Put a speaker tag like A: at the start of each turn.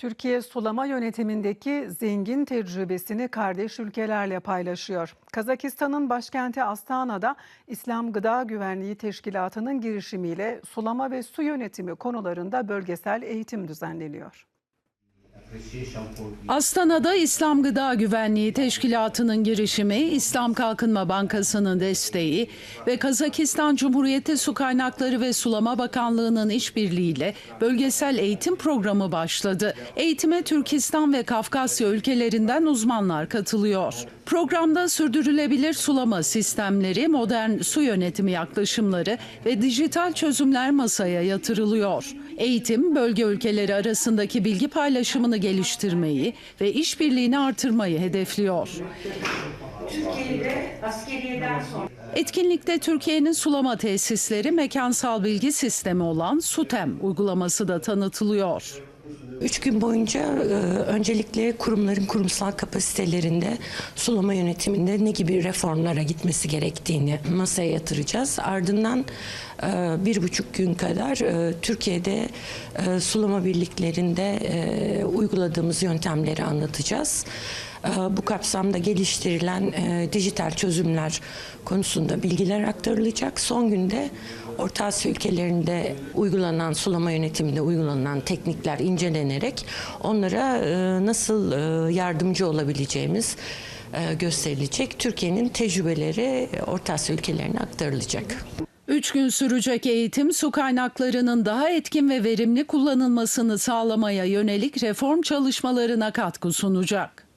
A: Türkiye sulama yönetimindeki zengin tecrübesini kardeş ülkelerle paylaşıyor. Kazakistan'ın başkenti Astana'da İslam Gıda Güvenliği Teşkilatı'nın girişimiyle sulama ve su yönetimi konularında bölgesel eğitim düzenleniyor.
B: Astana'da İslam Gıda Güvenliği Teşkilatı'nın girişimi, İslam Kalkınma Bankası'nın desteği ve Kazakistan Cumhuriyeti Su Kaynakları ve Sulama Bakanlığı'nın işbirliğiyle bölgesel eğitim programı başladı. Eğitime Türkistan ve Kafkasya ülkelerinden uzmanlar katılıyor. Programda sürdürülebilir sulama sistemleri, modern su yönetimi yaklaşımları ve dijital çözümler masaya yatırılıyor. Eğitim, bölge ülkeleri arasındaki bilgi paylaşımını geliştirmeyi ve işbirliğini artırmayı hedefliyor.
C: Türkiye'de askeriyeden sonra
B: Etkinlikte Türkiye'nin sulama tesisleri mekansal bilgi sistemi olan SUTEM uygulaması da tanıtılıyor.
D: Üç gün boyunca e, öncelikle kurumların kurumsal kapasitelerinde sulama yönetiminde ne gibi reformlara gitmesi gerektiğini masaya yatıracağız. Ardından e, bir buçuk gün kadar e, Türkiye'de sulama birliklerinde uyguladığımız yöntemleri anlatacağız. Bu kapsamda geliştirilen dijital çözümler konusunda bilgiler aktarılacak. Son günde Orta Asya ülkelerinde uygulanan sulama yönetiminde uygulanan teknikler incelenerek onlara e, nasıl e, yardımcı olabileceğimiz e, gösterilecek. Türkiye'nin tecrübeleri Orta Asya ülkelerine aktarılacak.
B: Üç gün sürecek eğitim su kaynaklarının daha etkin ve verimli kullanılmasını sağlamaya yönelik reform çalışmalarına katkı sunacak.